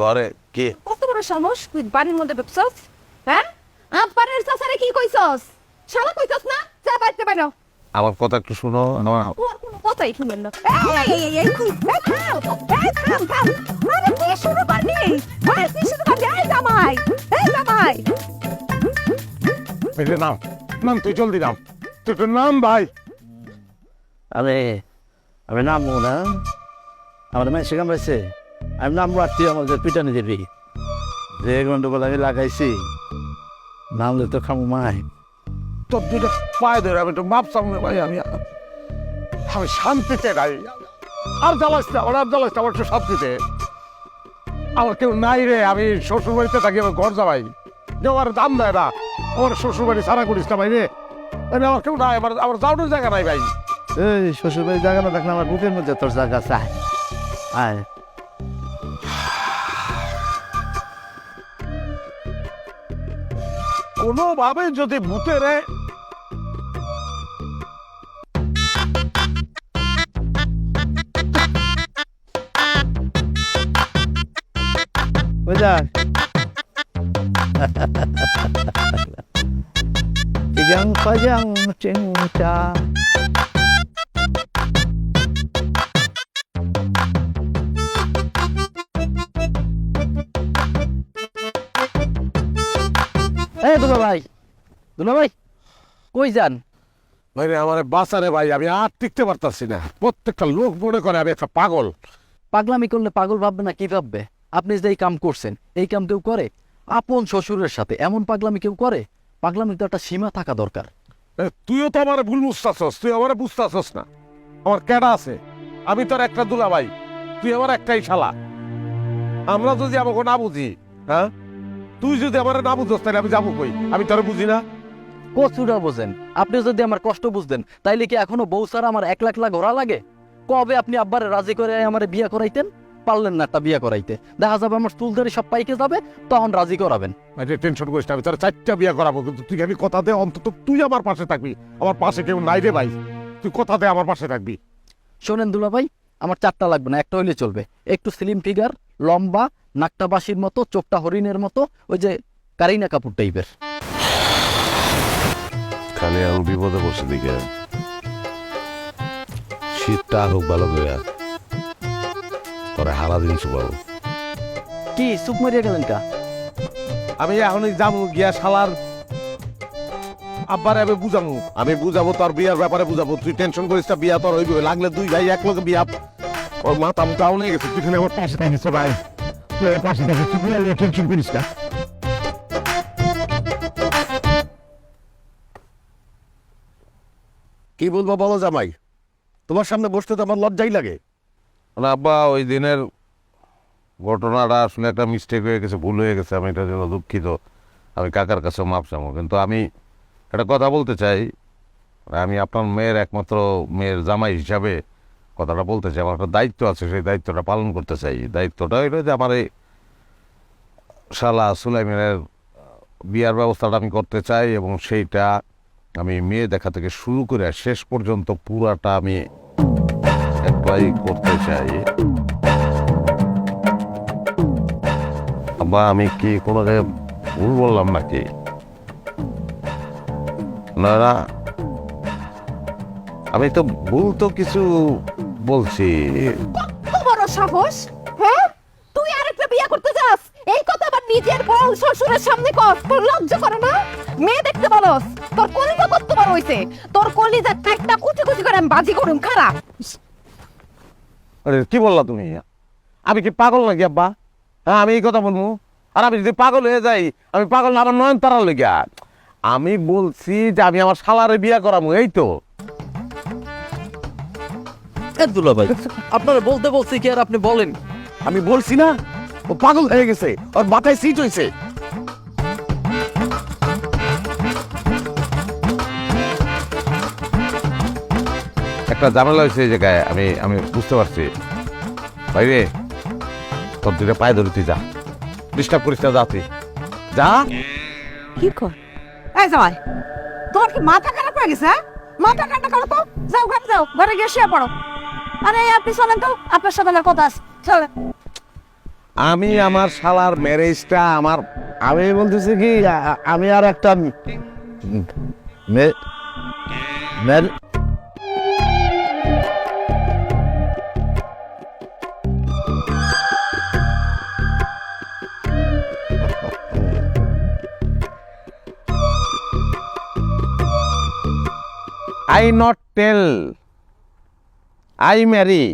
ঘরে কি? কত বড় সাহস? তুই বাড়ির মধ্যে ব্যবসাস হ্যাঁ? আব্বারের চাচারে কি কইছস? শালা কইছস না? যা বাইতে বাইরো আমার কথা একটু শুনো আমার ও কোনো কথাই শুনেন না। শুরু করলি আরে কি শুরু করলি এই জামাই এই জামাই। এই নাম নাম তুই জলদি নাম। তুই তোর নাম ভাই। আরে আমি নামবো না আমার মেয়ে সেখান পাইছে আমি নাম রাখছি আমাদের পিটানি দেবি। যে গন্ডগোল আমি লাগাইছি নামলে তো খামু মাই। তোর দুটো পায়ে ধরে আমি তো মাপ সামনে ভাই আমি আমি শান্তিতে গাই আর জ্বালাস না আমার আর জ্বালাস না আমার একটু শান্তিতে। আমার কেউ নাই রে আমি শ্বশুর বাড়িতে থাকি আমার ঘর যাবাই। যে আমার দাম দেয় না। আমার শ্বশুর বাড়ি সারা করিস না ভাই রে। আমি আমার কেউ নাই আমার আমার যাওয়ার জায়গা নাই ভাই। এই শ্বশুর বাড়ির জায়গা না থাকলে আমার বুকের মধ্যে তোর জায়গা চাই। আয়। কোনোভাবে যদি ভূতে রে বুঝাস Yang pajang cinta এই দুলা ভাই দুলা ভাই কই যান? ভাই রে আমার বাঁচারে ভাই আমি আর টিকতে পারতাছি না। প্রত্যেকটা লোক মনে করে আমি একটা পাগল। পাগলামি করলে পাগল ভাববে না কি ভাববে? আপনি যে এই কাম করছেন এই কাম কেউ করে? আপন শ্বশুরের সাথে এমন পাগলামি কেউ করে? পাগলামি তো একটা সীমা থাকা দরকার। এ, তুইও তো আমার ভুল বুঝতাছস তুই আমার বুঝতাছস না। আমার কেডা আছে? আমি তোর একটা দুলা ভাই তুই আমার একটাই শালা। আমরা যদি আমাকে না বুঝি হ্যাঁ? তুই যদি আমার না বুঝস তাহলে আমি যাব কই? আমি তোর বুঝি না? কচুরা বোঝেন। আপনি যদি আমার কষ্ট বুঝতেন তাইলে কি এখনও বউ ছাড়া আমার এক লাখ লাখ ঘোরা লাগে? কবে আপনি আব্বারে রাজি করে আমার বিয়ে করাইতেন? পারলেন না একটা বিয়ে করাইতে। দেখা যাবে আমার চুল ধরে সব পাইকে যাবে তখন রাজি করাবেন। টেনশন করিস না আমি তোর চারটা বিয়া করাবো। কিন্তু তুই আমি কথা দে অন্তত তুই আমার পাশে থাকবি। আমার পাশে কেউ নাই রে ভাই। তুই কথা দে আমার পাশে থাকবি। শোনেন দুলা ভাই আমার চারটা লাগবে না একটা হইলে চলবে। একটু স্লিম ফিগার লম্বা নাকটা বাসির মতো চোখটা হরিণের মতো ওই যে কারিনা কাপুর টাইপের খালি আমি বিপদে বসে দিকে। শীতটা হোক ভালো করে। পরে হারা দিন শুকাবো। কি সুপ মারিয়া গেলেন কা? আমি এখনই যাব গিয়া শালার আব্বারে আমি বুঝাবো আমি বুঝাবো তোর বিয়ার ব্যাপারে বুঝাবো। তুই টেনশন করিস না বিয়া তোর হইবে। লাগলে দুই ভাই এক লগে বিয়া ওর মাথা মুখা অনেক গেছে। তুই আমার পাশে থাকিস ভাই তুই পাশে থাকিস তুই টেনশন করিস না। কি বলব বলো জামাই? তোমার সামনে বসতে তো আমার লজ্জাই লাগে। না আব্বা ওই দিনের ঘটনাটা আসলে একটা মিস্টেক হয়ে গেছে ভুল হয়ে গেছে। আমি এটার জন্য দুঃখিত। আমি কাকার কাছে মাপ চাবো। কিন্তু আমি একটা কথা বলতে চাই। আমি আপনার মেয়ের একমাত্র মেয়ের জামাই হিসাবে কথাটা বলতে চাই। আমার একটা দায়িত্ব আছে, সেই দায়িত্বটা পালন করতে চাই। দায়িত্বটা হইল যে আমার এই শালা সুলাইমিনের বিয়ার ব্যবস্থাটা আমি করতে চাই এবং সেইটা আমি মেয়ে দেখা থেকে শুরু করে শেষ পর্যন্ত পুরাটা আমি অ্যাপ্লাই করতে চাই। বা আমি কি কোনো জায়গায় ভুল বললাম নাকি? না আমি তো ভুল তো কিছু বলছি। কত বড় সাহস হ্যাঁ? তুই আরেকটা বিয়ে করতে যাস। এই কথা আবার নিজের বউ শ্বশুরের সামনে কর তোর লজ্জা করে না? মেয়ে দেখতে বলস তোর কলিজা কত বড় হইছে? তোর কলিজা একটা কুচি কুচি করে আমি বাজি করুম খারাপ আরে কি বললা তুমি? আমি কি পাগল নাকি আব্বা? হ্যাঁ আমি এই কথা বলব। আর আমি যদি পাগল হয়ে যাই আমি পাগল না আমার নয়ন তারা লেগে। আমি বলছি যে আমি আমার শালারে বিয়া করাবো এই তো। দুলা ভাই আপনারা বলতে বলছি কি আর আপনি বলেন। আমি বলছি না ও পাগল হয়ে গেছে ওর মাথায় সিট হয়েছে একটা ঝামেলা হয়েছে এই জায়গায় আমি আমি বুঝতে পারছি। বাইরে তোর দিকে পায়ে ধরে তুই যা। ডিস্টার্ব করিস না যা তুই। যা। কি কর? এই তোমার কি মাথা খারাপ হয়ে গেছে হ্যাঁ? মাথা ঠান্ডা করো তো। যাও, ঘরে যাও, ঘরে গিয়ে শুয়ে পড়ো। আরে, আপনি শোনেন তো, আপনার সাথে আমার কথা আছে। আমি আমার শালার ম্যারেজটা আমার, আমি বলতেছি কি আমি আর একটা I not tell. I marry.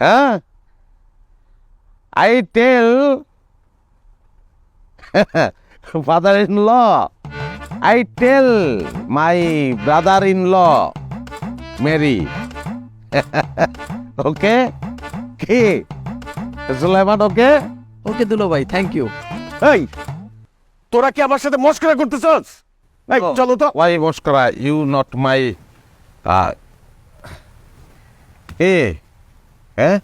হ্যাঁ? I tell. Father in law I tell my brother in law marry okay? কি? সুলাইমান ওকে? ওকে দুলো ভাই থ্যাংক ইউ এই তোরা কি আমার সাথে মস্করা করতেছস? চলো তো। Why boss you not my a হ্যাঁ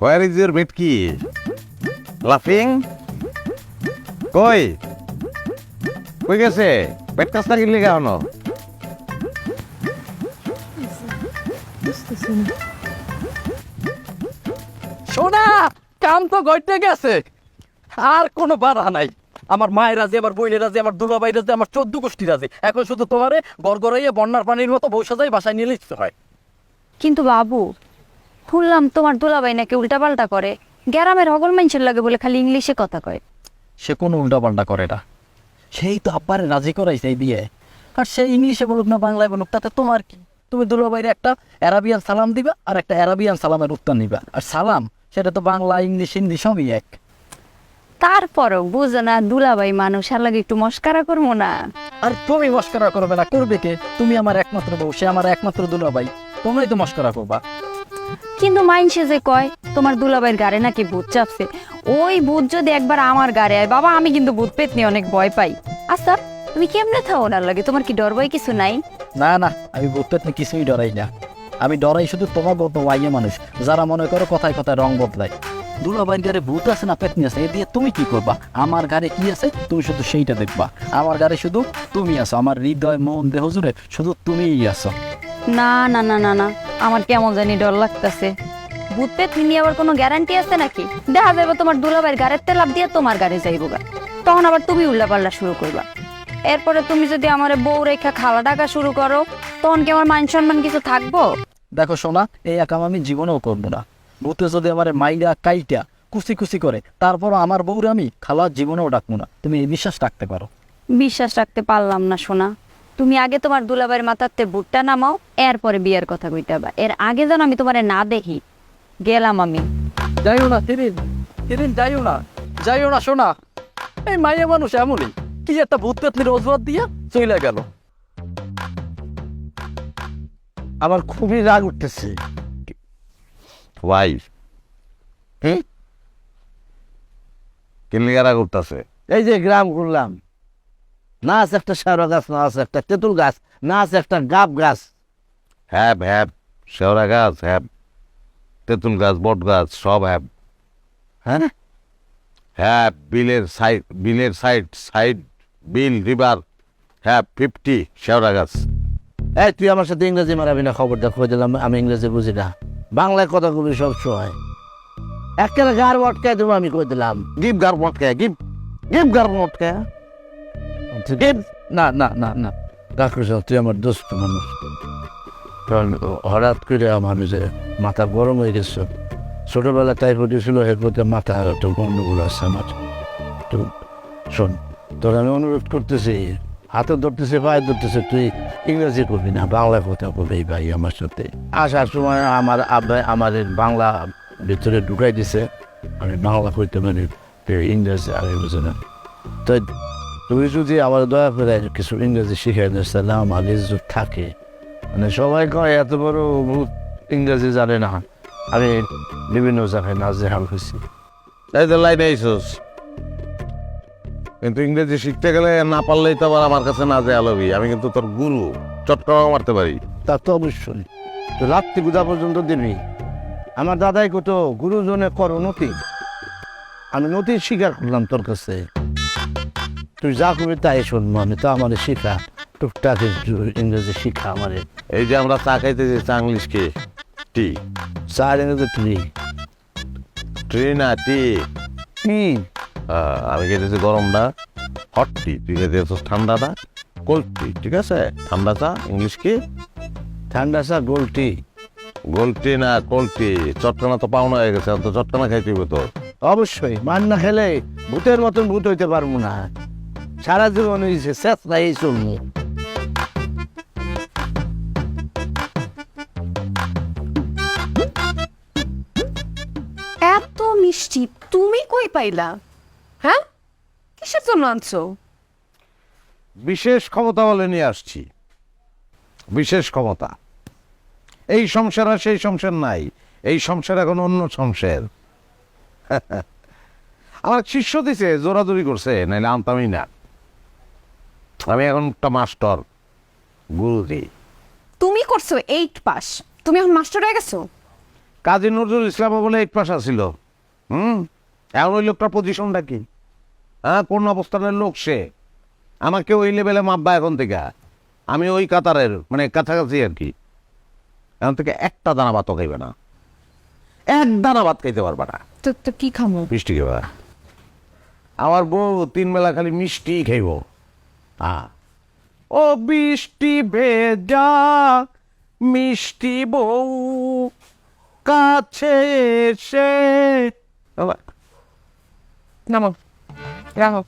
হোয়ার ইজ ইউর মিট কি লাফিং কই? কই গেছে? পেট কাজ না গেলি কেন সোনা কাম গেছে। আর কোনো বাধা নাই। আমার মায়ের রাজি আমার বইনের রাজি আমার দুর্গা দুলাভাই রাজি আমার চোদ্দ গোষ্ঠী রাজি এখন শুধু তোমারে গড়গড়াইয়ে বন্যার পানির মতো বসে যাই বাসায় নিয়ে লিখতে হয়। কিন্তু বাবু শুনলাম তোমার দুলাভাই নাকি উল্টাপাল্টা করে। গ্রামের হগল মানুষের লাগে বলে খালি ইংলিশে কথা কয়। সে কোনো উল্টাপাল্টা করে না। সেই তো আব্বারে রাজি করাইছে এই বিয়ে। আর সে ইংলিশে বলুক না বাংলায় বলুক তাতে তোমার কি? তুমি দুলাভাইয়ের একটা অ্যারাবিয়ান সালাম দিবা আর একটা অ্যারাবিয়ান সালামের উত্তর নিবা। আর সালাম সেটা তো বাংলা ইংলিশ হিন্দি সবই এক। তারপরও বুঝো না দুলাভাই মানুষ আর লাগে একটু মস্কারা করব না। আর তুমি মস্করা করবে না করবে কে? তুমি আমার একমাত্র বউ সে আমার একমাত্র দুলাভাই। তোমরাই তো মস্করা করবা। কিন্তু মাইনসে যে কয় তোমার দুলাভাইয়ের গাড়ে নাকি ভূত চাপছে? ওই ভূত যদি একবার আমার গাড়ে আয় বাবা আমি কিন্তু ভূত পেতনি অনেক ভয় পাই। আচ্ছা তুমি কেমনে থাও ওনার লাগে? তোমার কি ডর ভয় কিছু নাই? না না আমি বলতে কিছুই ডরাই না। আমি ডরাই শুধু তোমার গত ওয়াইয়ে মানুষ যারা মনে করো কথায় কথায় রং বদলায়। দুলাভাইয়ের গাড়ি ভূত আছে না পেতনি আছে? এ দিয়ে তুমি কি করবা? আমার গাড়ি কি আছে? তুমি শুধু সেইটা দেখবা। আমার গাড়ি শুধু তুমি আছো। আমার হৃদয় মন দেহ জুড়ে শুধু তুমিই আছো। না না না না না। আমার কেমন জানি ডর লাগতেছে। ভূত আবার কোনো গ্যারান্টি আছে নাকি? দেখা যাবে তোমার গাড়ির তেল লাভ দিয়ে তোমার গাড়ি যাইব গা। তখন আবার তুমি উল্লাপাল্লা শুরু করবা। এরপরে তুমি যদি আমার বউ রেখা খালা ডাকা শুরু করো তখন কি আমার মান সম্মান কিছু থাকব? দেখো সোনা এই একাম আমি জীবনেও করব না। ভূতে যদি আমার মাইরা কাইটা কুচি কুচি করে তারপর আমার বউরে আমি খালা জীবনেও ডাকবো না। তুমি এই বিশ্বাস রাখতে পারো। বিশ্বাস রাখতে পারলাম না সোনা। তুমি আগে তোমার দুলাভাইয়ের মাথাতে বুটটা নামাও এরপরে বিয়ের কথা কইতে হবে। এর আগে যেন আমি তোমারে না দেখি। গেলাম আমি। যাইও না হিরিন হিরিন যাইও না যাইও না শোনা এই মাইয়া মানুষ এমনই। কি একটা ভূত পেতনির অজুহাত দিয়া চলে গেল। আমার খুবই রাগ উঠতেছে। ওয়াই হুম কিনলিগারা করতেছে? এই যে গ্রাম ঘুরলাম না আছে একটা সারা গাছ না আছে একটা তেঁতুল গাছ না আছে একটা গাব গাছ। হ্যাব হ্যাব শেওড়া গাছ হ্যাব। তেঁতুল গাছ বট গাছ সব হ্যাব। হ্যাঁ? হ্যাঁ বিলের সাইড বিলের সাইড সাইড বিল রিভার হ্যাঁ ফিফটি শেওড়া গাছ। এই তুই আমার সাথে ইংরেজি মারাবি না খবর দেখো দিলাম আমি ইংরেজি বুঝি না। বাংলায় কথা কবি সব সময় একটা গার বটকায় দেবো আমি কই দিলাম। গিভ গার মটকে গিভ গিভ গার মটকে গিভ না না না না। রাখুস তুই আমার দোস্ত মানুষ। কারণ হঠাৎ করে আমার যে মাথা গরম হয়ে গেছে। ছোটবেলা টাইফয়েড ছিল এরপরে মাথা একটু গন্ডগোল আছে আমার। তো শোন তোর আমি অনুরোধ করতেছি হাতে ধরতেছে, পায়ে ধরতেছে, তুই ইংরেজি করবি না, বাংলা কথা বলবি এই ভাই আমার সাথে। আসার সময় আমার আব্বাই এই বাংলা ভিতরে ঢুকাই দিছে। আমি বাংলা কইতে পারি ইংরেজি আগে বুঝে না। তো তুমি যদি আমার দয়া করে কিছু ইংরেজি শিখাই দিস তাহলে আমার ইজ্জত থাকে। মানে সবাই কয়, এত বড় ইংরেজি জানে না। আমি বিভিন্ন জায়গায় নাজেহাল হয়েছি। তাই তো লাইনে কিন্তু ইংরেজি শিখতে গেলে না পারলেই তো আবার আমার কাছে না যে আলবি। আমি কিন্তু তোর গুরু চটকাও মারতে পারি। তা তো অবশ্যই। তো রাত্রি গুজা পর্যন্ত দিবি। আমার দাদাই কত গুরুজনে কর নতি আমি নতি স্বীকার করলাম তোর কাছে। তুই যা করবি তাই শুনব আমি তো আমার শিখা। টুকটাক ইংরেজি শিখা আমার। এই যে আমরা চা খাইতে যে চা ইংলিশ কে? টি। চার ইংরেজি তুই ট্রি না টি? আহ, আমি খেতেছি গরমটা হট টি তুই খেতেছিস ঠান্ডাটা কোল্ড টি ঠিক আছে? ঠান্ডা চা ইংলিশ কি? ঠান্ডা চা গোলটি গোল্ড টি না কোল্ড টি চটকানা তো পাওনা হয়ে গেছে তো চটকানা খাইতে হবে তো অবশ্যই মান না খেলে ভূতের মতন ভূত হইতে পারব না। সারা জীবন হয়েছে শেষ নাই চলবো। এত মিষ্টি তুমি কই পাইলা? হ্যাঁ? কিসের জন্য আনছো? বিশেষ ক্ষমতা বলে নিয়ে আসছি। বিশেষ ক্ষমতা। এই সংসার আর সেই সংসার নাই। এই সংসার এখন অন্য সংসার। আমার শিষ্য দিছে জোরাজোরি করছে নাইলে আনতামই না। আমি এখন একটা মাস্টার গুরুজি তুমি করছ এইট পাস তুমি এখন মাস্টার হয়ে গেছো? কাজী নজরুল ইসলাম বলে এইট পাস আছিল। হুম? এখন ওই লোকটার পজিশনটা কি? হ্যাঁ কোন অবস্থানের লোক সে? আমাকে ওই লেভেলে মাপবা এখন থেকে। আমি ওই কাতারের মানে কাছাকাছি আর কি। এখন থেকে একটা দানা ভাতও খাইবে না। এক দানা ভাত খাইতে পারবে না। তো তো কি খামো? মিষ্টি খাইবা। আমার বউ তিন বেলা খালি মিষ্টি খাইব। হ্যাঁ ও বৃষ্টি ভেজা মিষ্টি বউ কাছে এসে নামো। রাখো।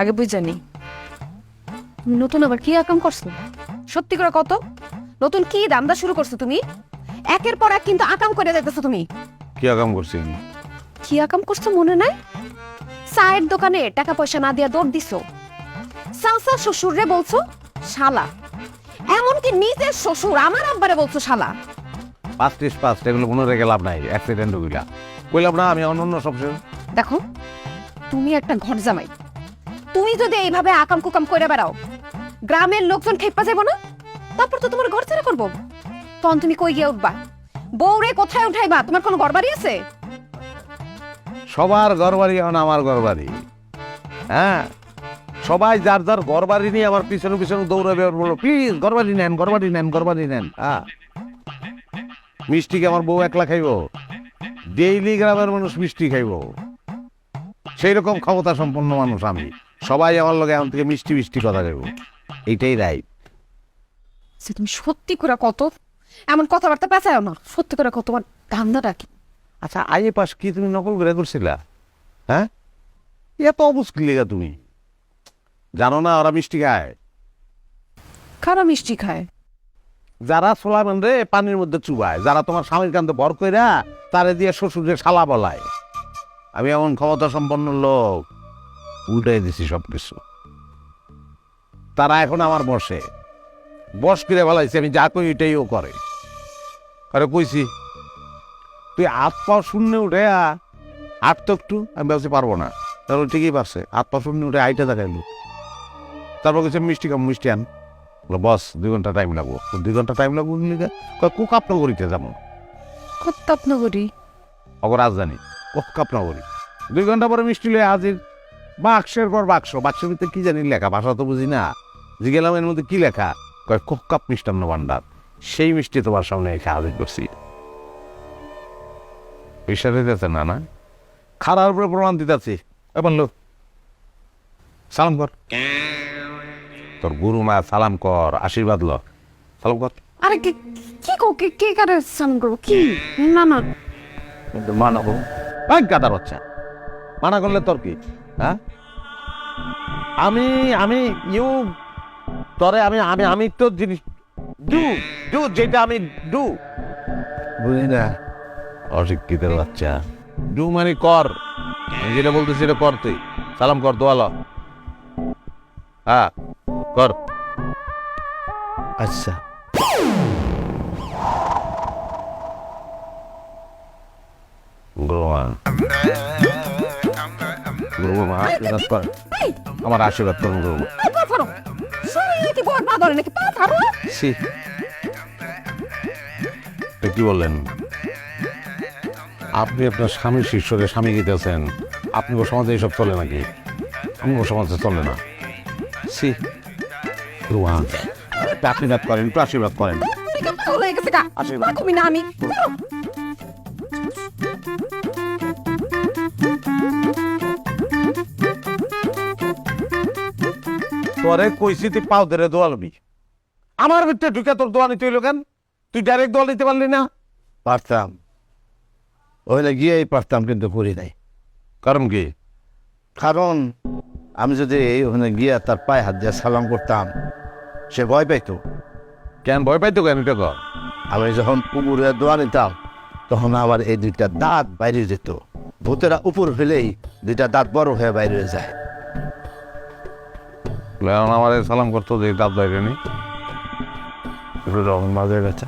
আগে বুঝ জানি নতুন আবার কি আকাম করছ? সত্যি করে কত নতুন কি দান্দা শুরু করছ তুমি? একের পর এক কিন্তু আকাম করে যাইতেছো তুমি। কি আকাম করছি আমি? কি আকাম করছ মনে নাই? চায়ের দোকানে টাকা পয়সা না দিয়া দৌড় দিছো। চাচা শ্বশুররে বলছো শালা। এমনকি নিজের শ্বশুর আমার আব্বারে বলছো শালা। পাঁচ ত্রিশ পাঁচ এগুলো মনে রেখে লাভ নাই। অ্যাক্সিডেন্ট হইলা কইলাম না আমি অন্য অন্য সব দেখো তুমি একটা ঘর জামাই তুমি যদি এইভাবে আকাম কুকাম করে বেড়াও, গ্রামের লোকজন খেপা যাব না? তারপর তো তোমার ঘর ছেড়ে করব। তখন তুমি কই গিয়ে উঠবা? বউরে কোথায় উঠাইবা? তোমার কোনো ঘর বাড়ি আছে? সবার ঘর বাড়ি এখন আমার ঘর বাড়ি হ্যাঁ? সবাই যার যার ঘর বাড়ি নিয়ে আমার পিছনে পিছনে দৌড়াবে আর বলল প্লিজ ঘর বাড়ি নেন ঘর বাড়ি নেন ঘর বাড়ি নেন। হ্যাঁ? মিষ্টি কি আমার বউ একলা খাইব? ডেইলি গ্রামের মানুষ মিষ্টি খাইব। সেই রকম ক্ষমতা সম্পন্ন মানুষ আমি। সবাই আমার লগে এখন থেকে মিষ্টি মিষ্টি কথা খাইব এইটাই রাইট সে তুমি সত্যি করে কত এমন কথাবার্তা পেঁচায় না। সত্যি করে কত তোমার ধান্দাটা কি? আচ্ছা আইএ পাস কি তুমি নকল করে করছিলা? হ্যাঁ? এত অবুজ কি লেগা তুমি। জানো না ওরা মিষ্টি খায়। খারাপ মিষ্টি খায়? যারা সোলাবেন রে পানির মধ্যে চুবায়। যারা তোমার স্বামীর কান্দে ভর কইরা তারে দিয়ে শ্বশুরের শালা বলায়। আমি এমন ক্ষমতা সম্পন্ন লোক। উল্টাই দিছি সব কিছু তারা এখন আমার বসে। বস করে বলাইছে আমি যা কই এটাই ও করে। আরে কইছি তুই হাত পা শূন্য উঠে আট তো একটু আমি ভাবছি পারব না। তাহলে ঠিকই পারছে হাত পা শূন্য উঠে আইটা দেখাইলো। তারপর কিছু মিষ্টি কাম মিষ্টি আন। বলল, বস দুই ঘণ্টা টাইম লাগবো। দুই ঘণ্টা টাইম লাগবো? নিলে কুক আপনাগরিতে যাব। কত আপনাগরি অগর রাজধানী। কুক আপনাগরি দুই ঘণ্টা পরে মিষ্টি লয়ে হাজির। বাক্সের পর বাক্স। বাক্সের ভিতরে কি জানি লেখা ভাষা তো বুঝি না। জিগেলাম এর মধ্যে কি লেখা? কয় কোকাপ মিষ্টান্ন ভান্ডার সেই মিষ্টি তোমার সামনে এসে হাজির করছি। বিশ্বাস হইতেছে না না? খারার উপরে প্রমাণ দিতেছি। এ বলল সালাম কর। তোর গুরু মা সালাম কর আশীর্বাদ ল। সালাম কর। আরে কি কি কো কি কি করে সামন করব? কি? না না। কিন্তু মানব গাদার বাচ্চা। মানা করলে তোর কি? হ্যাঁ? আমি আমি ইউ তরে আমি আমি আমি তো জিনিস ডু ডু যেটা আমি ডু বুঝি না। অশিক্ষিতের বাচ্চা। ডু মানে কর। আমি যেটা বলতেছি সেটা কর তুই। সালাম কর দোয়াল হ্যাঁ কর। আচ্ছা। গুরুমা আশীর্বাদ কর। আমার আশীর্বাদ করুন শরীরে কি বললেন? আপনি আপনার স্বামীর শিষ্যকে স্বামী গিতেছেন। আপনি ও সমাজে এইসব চলে নাকি? আমি ও সমাজে চলে না। সি আশীর্বাদ করেন একটু আশীর্বাদ করেন। আশীর্বাদ। না আমি। তোরে কইছি তুই পাও ধরে দোয়া লবি। আমার ভিতরে ঢুকে তোর দোয়া নিতে হইল কেন? তুই ডাইরেক্ট দোয়া নিতে পারলি না? পারতাম। ওইলে গিয়েই পারতাম কিন্তু করি নাই। কারণ কি? কারণ আমি যদি ওখানে গিয়ে তার পায়ে হাত দিয়ে সালাম করতাম সে ভয় পাইতো। কেন ভয় পাইতো কেন এটা কর? আমি যখন পুকুরে দোয়া নিতাম তখন আবার এই দুইটা দাঁত বাইরে যেত। ভূতেরা উপর হলেই দুইটা দাঁত বড় হয়ে বাইরে যায়। এখন আমার সালাম করতো যে দাব দাইরে নি। মাঝে গেছে।